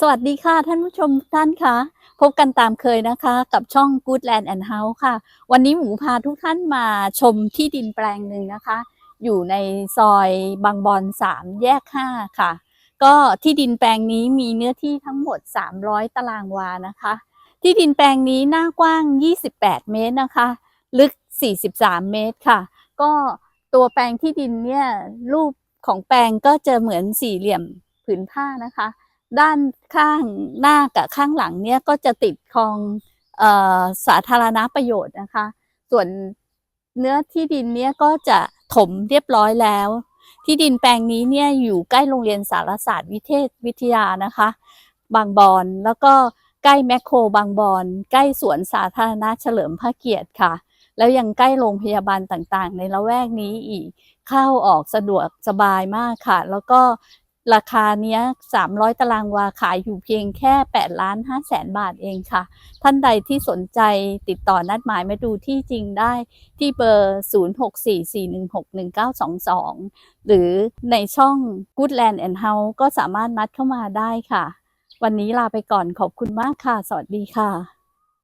สวัสดีค่ะท่านผู้ชมทุกท่านคะพบกันตามเคยนะคะ กับช่อง Good Land and House ค่ะ วันนี้หมูพาทุกท่านมาชมที่ดินแปลงหนึ่งนะคะ อยู่ในซอยบางบอน3 แยก 5 ค่ะ ก็ที่ดินแปลงนี้มีเนื้อที่ทั้งหมด 300 ตารางวานะคะ ที่ดินแปลงนี้หน้ากว้าง 28 เมตรนะคะ ลึก 43 เมตรค่ะ ก็ตัวแปลงที่ดินเนี่ยรูปของแปลงก็จะเหมือนสี่เหลี่ยมผืนผ้านะคะ ด้านข้างหน้ากับข้างหลังเนี่ยก็จะติดคลองออสาธารณประโยชน์นะคะ ส่วนเนื้อที่ดินเนี่ยก็จะถมเรียบร้อยแล้ว ที่ดินแปลงนี้เนี่ยอยู่ใกล้โรงเรียนสารศาสตร์วิเทศวิทยานะคะ บางบอนแล้วก็ใกล้แมคโครบางบอนใกล้สวนสาธารณะเฉลิมพระเกียรติค่ะ แล้วยังใกล้โรงพยาบาลต่างๆ ในละแวกนี้อีกเข้าออกสะดวกสบายมากค่ะ แล้วก็ ราคาเนี้ย300 ตารางวาขายอยู่เพียงแค่8ล้าน5แสนบาทเองค่ะ ท่านใดที่สนใจติดต่อนัดหมายมาดูที่จริงได้ที่เบอร์ 0644161922 หรือในช่อง Good Land and House ก็สามารถนัดเข้ามาได้ค่ะ วันนี้ลาไปก่อนขอบคุณมากค่ะ สวัสดีค่ะ